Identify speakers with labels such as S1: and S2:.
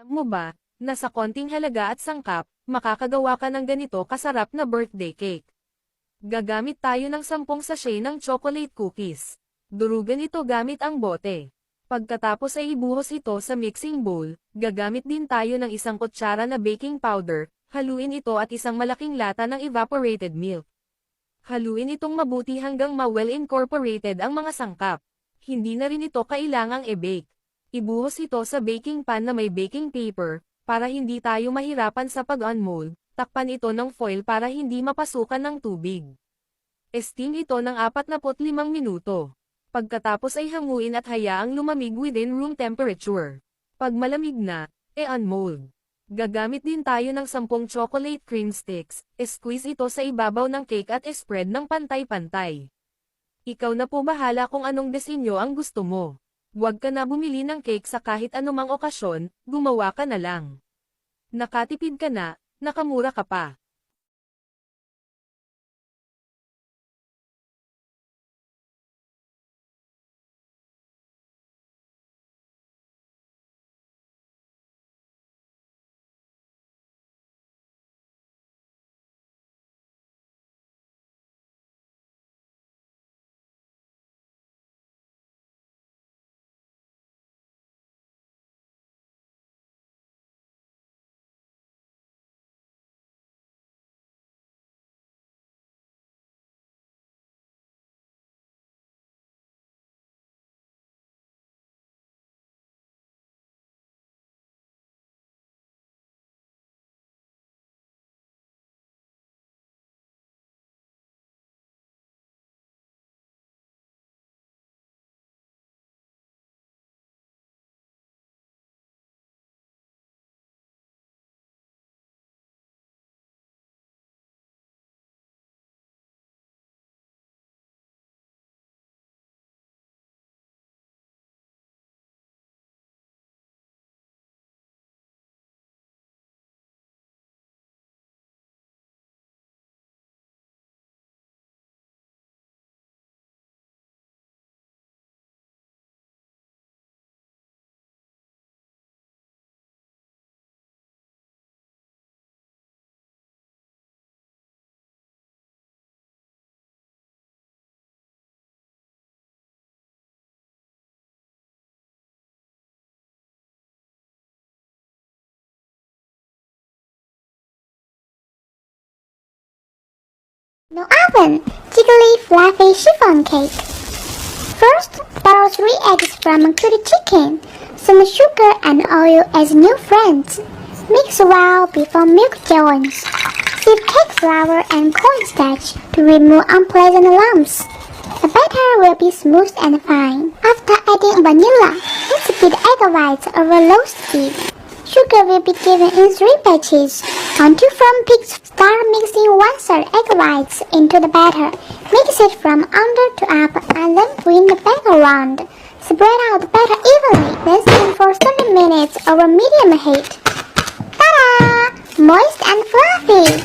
S1: Alam mo ba, na sa konting halaga at sangkap, makakagawa ka ng ganito kasarap na birthday cake. Gagamit tayo ng 10 sachet ng chocolate cookies. Durugan ito gamit ang bote. Pagkatapos ay ibuhos ito sa mixing bowl, gagamit din tayo ng isang kutsara na baking powder, haluin ito at isang malaking lata ng evaporated milk. Haluin itong mabuti hanggang ma-well incorporated ang mga sangkap. Hindi na rin ito kailangang e-bake. Ibuhos ito sa baking pan na may baking paper, para hindi tayo mahirapan sa pag-unmold, takpan ito ng foil para hindi mapasukan ng tubig. Steam ito ng 45 minuto. Pagkatapos ay hanguin at hayaang lumamig within room temperature. Pag malamig na, e-unmold. Gagamit din tayo ng 10 chocolate cream sticks, squeeze ito sa ibabaw ng cake at spread ng pantay-pantay. Ikaw na po bahala kung anong disenyo ang gusto mo. Huwag ka na bumili ng cake sa kahit anumang okasyon, gumawa ka na lang. Nakatipid ka na, nakamura ka pa.
S2: No oven! Jiggly fluffy chiffon cake. First, borrow three eggs from a good chicken. Some sugar and oil as new friends. Mix well before milk joins. Sieve cake flour and cornstarch to remove unpleasant lumps. The batter will be smooth and fine. After adding vanilla, let's beat egg whites over low speed. Sugar will be given in three batches. Two from pigs, start mixing one third egg whites into the batter. Mix it from under to up and then bring the batter around. Spread out the batter evenly, then steam for 30 minutes over medium heat. Ta-da! Moist and fluffy!